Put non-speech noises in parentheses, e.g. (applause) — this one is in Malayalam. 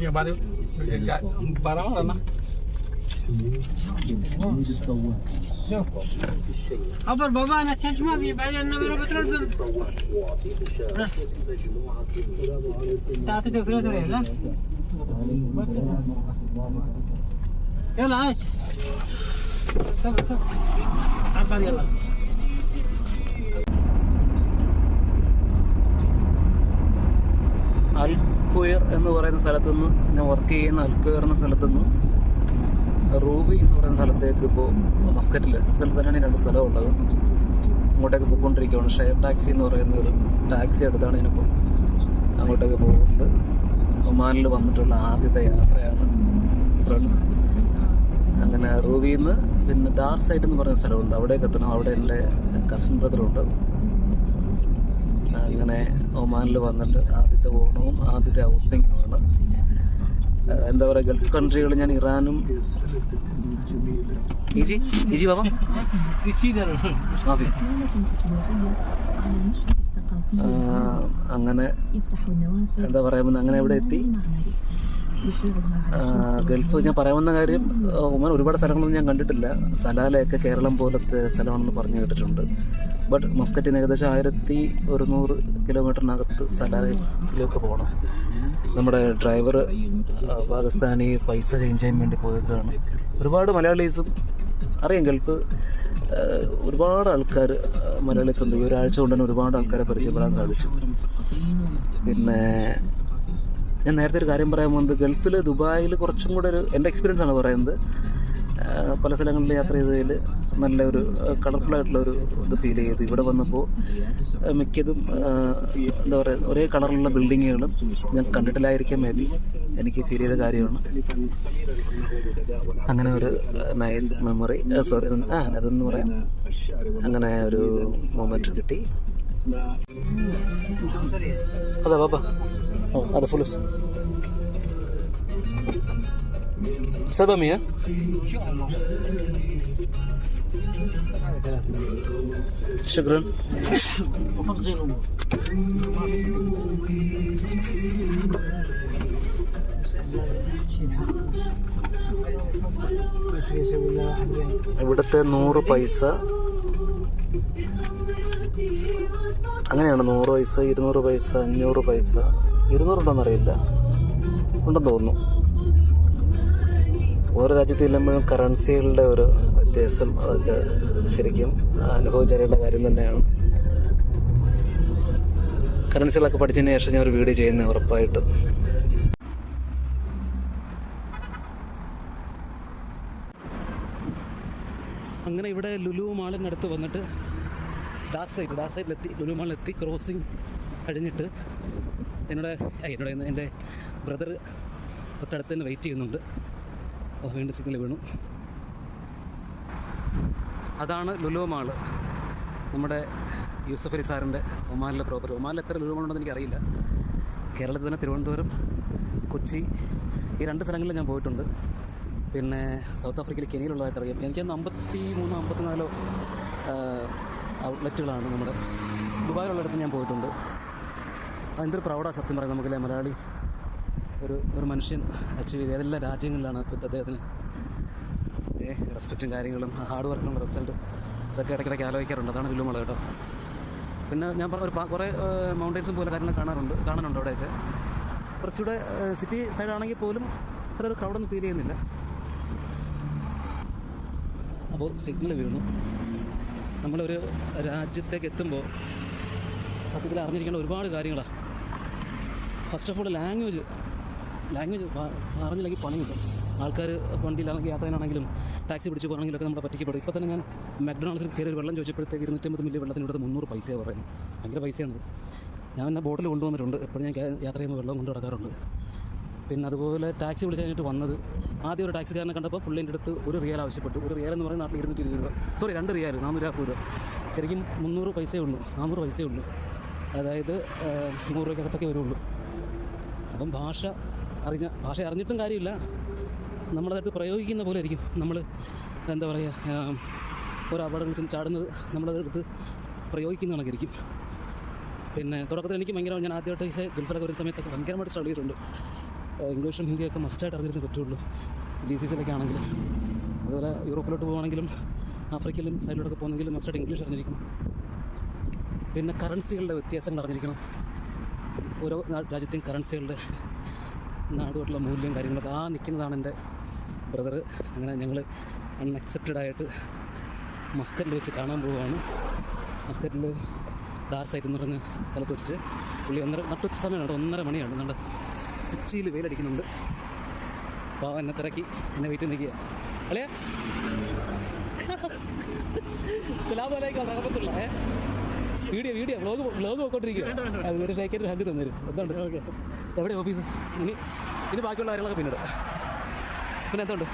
Ya baru ya, barang mana? خبر بابا انا ترجمه في بعدين انا بروح بترول تعطي فلوس لا يلا عاش طب طب عبر يلا എന്ന് പറയുന്ന സ്ഥലത്തു നിന്ന് ഞാൻ വർക്ക് ചെയ്യുന്ന അൽക്കുയർ എന്ന സ്ഥലത്തു നിന്ന് റൂബി എന്ന് പറയുന്ന സ്ഥലത്തേക്ക് ഇപ്പോൾ മസ്കറ്റിൽ സ്ഥലത്ത് തന്നെയാണ് രണ്ട് സ്ഥലമുള്ളത് അങ്ങോട്ടേക്ക് പോയിക്കൊണ്ടിരിക്കുകയാണ്. ഷെയർ ടാക്സി എന്ന് പറയുന്ന ഒരു ടാക്സി എടുത്താണ് ഞാനിപ്പോൾ അങ്ങോട്ടേക്ക് പോകുന്നത്. ഒമാനിൽ വന്നിട്ടുള്ള ആദ്യത്തെ യാത്രയാണ് ഫ്രണ്ട്സ് അങ്ങനെ റൂബിയിൽ നിന്ന് പിന്നെ ഡാർ സൈറ്റ് എന്ന് പറയുന്ന സ്ഥലമുണ്ട്. അവിടേക്ക് എത്തണം. അവിടെ എന്റെ കസിൻ ബ്രദറുണ്ട് അങ്ങനെ ഒമാനിൽ വന്നിട്ട് ആദ്യത്തെ ഓണവും ആദ്യത്തെ ഔട്ടിങ്ങുമാണ്. എന്താ പറയുക ഗൾഫ് കൺട്രികൾ ഞാൻ ഇറാനും ഇജി ഇജി ബാബ? അങ്ങനെ എന്താ പറയുമ്പോൾ അങ്ങനെ എവിടെ എത്തി? ഗൾഫ് ഞാൻ പറയാവുന്ന കാര്യം ഒമാൻ ഒരുപാട് സ്ഥലങ്ങളൊന്നും ഞാൻ കണ്ടിട്ടില്ല. സലാലയൊക്കെ കേരളം പോലത്തെ സ്ഥലമാണെന്ന് പറഞ്ഞു കേട്ടിട്ടുണ്ട്. ബട്ട് മസ്കറ്റിന് ഏകദേശം ആയിരത്തി ഒരുന്നൂറ് കിലോമീറ്ററിനകത്ത് സലാലയിലേക്ക് പോകണം. നമ്മുടെ ഡ്രൈവർ പാകിസ്ഥാനി പൈസ ചേഞ്ച് ചെയ്യാൻ വേണ്ടി പോയേക്കാണ് ഒരുപാട് മലയാളീസും അറിയാം ഗൾഫ് ഒരുപാട് ആൾക്കാർ മലയാളീസ് ഉണ്ട്. ഈ ഒരാഴ്ച കൊണ്ട് തന്നെ ഒരുപാട് ആൾക്കാരെ പരിചയപ്പെടാൻ സാധിച്ചു. പിന്നെ ഞാൻ നേരത്തെ ഒരു കാര്യം പറയാൻ പോകുന്നത് ഗൾഫിൽ ദുബായിൽ കുറച്ചും കൂടെ ഒരു എന്റെ എക്സ്പീരിയൻസ് ആണ് പറയുന്നത്. പല സ്ഥലങ്ങളിൽ യാത്ര ചെയ്തതിൽ നല്ല ഒരു കളർഫുൾ ആയിട്ടുള്ള ഒരു ഇത് ഫീൽ ചെയ്തു. ഇവിടെ വന്നപ്പോൾ മിക്കതും എന്താ പറയുക ഒരേ കളറിലുള്ള ബിൽഡിങ്ങുകളും ഞാൻ കണ്ടിട്ടില്ലായിരിക്കാം മേ ബി എനിക്ക് ഫീൽ ചെയ്ത കാര്യമാണ്. അങ്ങനെ ഒരു നൈസ് മെമ്മറി സോറി ആ അതെന്ന് പറയാം. അങ്ങനെ ഒരു മൊമെന്റ് കിട്ടി. അതാ ബാബാ ഓ അതെ ഫുൾ سبعمية شكرا وفرق زي الامور ما في يسوي لنا واحد وين ഇവിടുത്തെ നൂറ് പൈസ അങ്ങനെയാണ് നൂറ് പൈസ ഇരുന്നൂറ് പൈസ അഞ്ഞൂറ് പൈസ ഇരുന്നൂറുണ്ടോന്ന് അറിയില്ല ഉണ്ടെന്ന് തോന്നുന്നു ഓരോ രാജ്യത്ത് ചെല്ലുമ്പോഴും കറൻസികളുടെ ഒരു വ്യത്യാസം അതൊക്കെ ശരിക്കും അനുഭവിച്ചറിയേണ്ട കാര്യം തന്നെയാണ്. കറൻസികളൊക്കെ പഠിച്ചതിന് ശേഷം ഞാൻ ഒരു വീഡിയോ ചെയ്യുന്നത് ഉറപ്പായിട്ടും. അങ്ങനെ ഇവിടെ ലുലു മാളിനടുത്ത് വന്നിട്ട് ഡാർക്ക് സൈഡ് ഡാർക്ക് സൈഡിലെത്തി ലുലു മാളിലെത്തി ക്രോസിങ് കഴിഞ്ഞിട്ട് എന്നോട് എന്നോട് എന്റെ ബ്രദർ തൊട്ടടുത്ത് തന്നെ വെയിറ്റ് ചെയ്യുന്നുണ്ട്. ഓ വീണ്ടും സിഗ്നൽ വീണു. അതാണ് ലുലു മാൾ. നമ്മുടെ യൂസഫ് അലി സാറിന്റെ ഒമാനിലെ പ്രോപ്പർട്ടി ഒമാനിൽ എത്ര ലുലു മാളുണ്ടെന്ന് എനിക്കറിയില്ല. കേരളത്തിൽ തന്നെ തിരുവനന്തപുരം കൊച്ചി ഈ രണ്ട് സ്ഥലങ്ങളിൽ ഞാൻ പോയിട്ടുണ്ട്. പിന്നെ സൗത്ത് ആഫ്രിക്കയിൽ കെനിയിലുള്ളതായിട്ട് അറിയാം. എനിക്ക് അമ്പത്തി മൂന്ന് അമ്പത്തിനാലോ ഔട്ട്ലെറ്റുകളാണ് നമ്മുടെ ദുബായിലുള്ളിടത്ത് ഞാൻ പോയിട്ടുണ്ട്. അതെന്തൊരു പ്രൗഢ സത്യം പറയാം നമുക്കല്ലേ മലയാളി? ഒരു ഒരു മനുഷ്യൻ അച്ചീവ് ചെയ്ത് ഏതെല്ലാം രാജ്യങ്ങളിലാണ് ഇപ്പോൾ അദ്ദേഹത്തിന്. റെസ്പെക്റ്റും കാര്യങ്ങളും ഹാർഡ് വർക്കിനുള്ള റിസൾട്ട് അതൊക്കെ ഇടയ്ക്കിടയ്ക്ക് ആലോചിക്കാറുണ്ട്. അതാണ് വില്ലുമുള കേട്ടോ. പിന്നെ ഞാൻ പറഞ്ഞ ഒരു കുറേ മൗണ്ടൻസും പോലെ കാര്യങ്ങൾ കാണാറുണ്ട് കാണാനുണ്ട് അവിടെയൊക്കെ. കുറച്ചുകൂടെ സിറ്റി സൈഡാണെങ്കിൽ പോലും അത്ര ഒരു ക്രൗഡൊന്നും ഫീൽ ചെയ്യുന്നില്ല. അപ്പോൾ സിഗ്നൽ വീണു. നമ്മളൊരു രാജ്യത്തേക്ക് എത്തുമ്പോൾ സത്യത്തിൽ അറിഞ്ഞിരിക്കേണ്ട ഒരുപാട് കാര്യങ്ങളാണ് first of all language language അറിഞ്ഞില്ലെങ്കിൽ പണി കിട്ടും ആൾക്കാർ വണ്ടിയിലാണെങ്കിൽ യാത്രയിലാണെങ്കിലും ടാക്സി പിടിച്ച് പോകണമെങ്കിലൊക്കെ നമ്മളെ പറ്റിക്കപ്പെടും. ഇപ്പോൾ തന്നെ ഞാൻ മക്ഡൊണാൾഡ്സിൽ കയറി വെള്ളം ചോദിച്ചപ്പോഴത്തേക്ക് ഇരുന്നൂറ്റമ്പത് മില്ലി വെള്ളത്തിന് ഇവിടുത്തെ മുന്നൂറ് പൈസയാണ് പറയുന്നത്. ഭയങ്കര പൈസയാണ് ഞാൻ എന്നെ ബോട്ടിൽ കൊണ്ടുവന്നിട്ടുണ്ട്. എപ്പോഴും ഞാൻ യാത്ര ചെയ്യുമ്പോൾ വെള്ളം കൊണ്ട് നടക്കാറുണ്ട്. പിന്നെ അതുപോലെ ടാക്സി വിളിച്ച് കഴിഞ്ഞിട്ട് വന്നത് ആദ്യം ഒരു ടാക്സിക്കാരനെ കണ്ടപ്പോൾ പുള്ളിന്റെ അടുത്ത് ഒരു റിയൽ ആവശ്യപ്പെട്ടു. ഒരു റിയൽ എന്ന് പറയുന്ന നാട്ടിൽ ഇരുന്നൂറ്റി ഇരുപത് രൂപ. സോറി രണ്ട് റിയാൽ നാനൂറ് രൂപ. ശരിക്കും മുന്നൂറ് പൈസയേ ഉള്ളൂ. നാനൂറ് പൈസയേ ഉള്ളൂ. അതായത് നൂറ് രൂപയ്ക്കകത്തൊക്കെ വരുള്ളൂ. അപ്പം ഭാഷ അറിഞ്ഞ ഭാഷ അറിഞ്ഞിട്ടും കാര്യമില്ല. നമ്മളതടുത്ത് പ്രയോഗിക്കുന്ന പോലെ ആയിരിക്കും നമ്മൾ എന്താ പറയുക ഒരു അപകടങ്ങൾ ചെന്ന് ചാടുന്നത് നമ്മളതെടുത്ത് പ്രയോഗിക്കുന്ന കണക്കിരിക്കും. പിന്നെ തുടക്കത്തിൽ എനിക്ക് ഭയങ്കര ഞാൻ ആദ്യമായിട്ട് ഗൾഫിലൊക്കെ വരുന്ന സമയത്തൊക്കെ ഭയങ്കരമായിട്ട് സ്ട്രഗിൾ ചെയ്തിട്ടുണ്ട്. ഇംഗ്ലീഷും ഹിന്ദിയൊക്കെ മസ്റ്റായിട്ട് അറിഞ്ഞിരുന്നേ പറ്റുള്ളൂ. ജി സി സിയിലൊക്കെ ആണെങ്കിലും അതുപോലെ യൂറോപ്പിലോട്ട് പോകുകയാണെങ്കിലും ആഫ്രിക്കയിലും സൈഡിലോട്ടൊക്കെ പോകുന്നെങ്കിലും മസ്റ്റായിട്ട് ഇംഗ്ലീഷ് അറിഞ്ഞിരിക്കണം. പിന്നെ കറൻസികളുടെ വ്യത്യാസങ്ങൾ അറിഞ്ഞിരിക്കണം. ഓരോ രാജ്യത്തെയും കറൻസികളുടെ നാടുമായിട്ടുള്ള മൂല്യം കാര്യങ്ങളൊക്കെ ആ നിൽക്കുന്നതാണ് എന്റെ ബ്രദർ അങ്ങനെ ഞങ്ങൾ അൺഅക്സെപ്റ്റഡ് ആയിട്ട് മസ്കറ്റിൽ വെച്ച് കാണാൻ പോവുകയാണ്. മസ്കറ്റിൽ ഡാർ സൈറ്റ് എന്ന് പറഞ്ഞ സ്ഥലത്ത് വെച്ചിട്ട് പുള്ളി ഒന്നര നട്ടുച്ച സമയമാണ് ഒന്നര മണിയാണ്. നല്ല ഉച്ചയിൽ വെയിലടിക്കുന്നുണ്ട്. അപ്പോൾ എന്നെ തിരക്കി. എന്നെ വീട്ടിൽ നിൽക്കുക അല്ലേ (laughs) സലാമലൈക്കും Rahmatullah video video. Vlog vlog പോയിക്കൊണ്ടിരിക്കുക ഒരു ഷേക്കറ്റ് ഹഗ് തന്നേരും. എന്തുണ്ട്? എവിടെ ഓഫീസ്? ഇനി ഇനി ബാക്കിയുള്ള കാര്യങ്ങളൊക്കെ പിന്നീട്. പിന്നെ എന്തുണ്ട്?